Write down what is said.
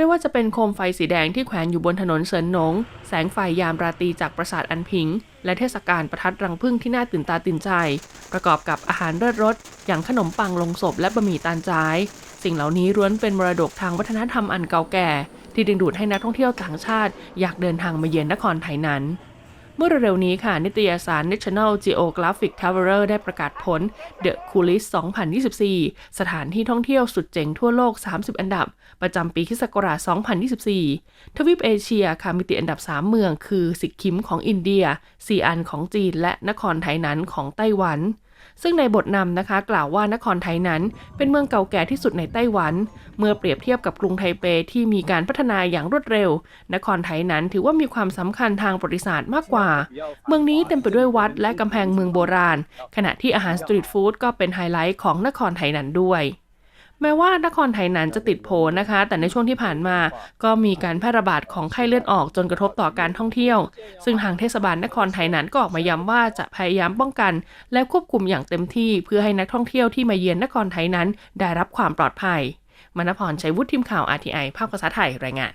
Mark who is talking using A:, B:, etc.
A: ไม่ว่าจะเป็นโคมไฟสีแดงที่แขวนอยู่บนถนนเซินหนง แสงไฟยามราตรีจากปราสาทอันพิง และเทศกาลประทัดรังผึ้งที่น่าตื่นตาตื่นใจ ประกอบกับอาหารเลิศรสอย่างขนมปังลงศพและบะหมี่ตาลจ้าย สิ่งเหล่านี้ล้วนเป็นมรดกทางวัฒนธรรมอันเก่าแก่ ที่ดึงดูดให้นักท่องเที่ยวต่างชาติ อยากเดินทางมาเยือนนครไทยนั้น เมื่อเร็วๆนี้ค่ะ นิตยสาร National Geographic Traveler ได้ประกาศผล The Coolest 2024 สถานที่ท่องเที่ยวสุดเจ๋งทั่วโลก 30 อันดับ ประจำปีคศ2024 ทวีปเอเชียค่ะมีติดอันดับ 3 เมือง คือสิกคิมของอินเดียซีอันของจีน และนครไทยนั้นของไต้หวัน ซึ่งในบทนำนะคะกล่าวว่านครไทยนั้น เป็นเมืองเก่าแก่ที่สุดในไต้หวัน เมื่อเปรียบเทียบกับกรุงไทเปที่มีการพัฒนาอย่างรวดเร็ว นครไทยนั้นถือว่ามีความสำคัญทางประวัติศาสตร์มากกว่า เมืองนี้เต็มไปด้วยวัดและกำแพงเมืองโบราณ ขณะที่อาหารสตรีทฟู้ดก็เป็นไฮไลท์ของนครไทยนั้นด้วย แม้ว่านครไทยนั้นจะติดโผนะคะ แต่ในช่วงที่ผ่านมาก็มีการแพร่ระบาดของไข้เลือดออกจนกระทบต่อการท่องเที่ยว ซึ่งทางเทศบาลนครไทยนั้นก็ออกมาย้ำว่าจะพยายามป้องกัน และควบคุมอย่างเต็มที่เพื่อให้นักท่องเที่ยวที่มาเยือนนครไทยนั้น ได้รับความปลอดภัยมณพรชัยวุฒิทีมข่าว RTI ภาคภาษาไทยรายงาน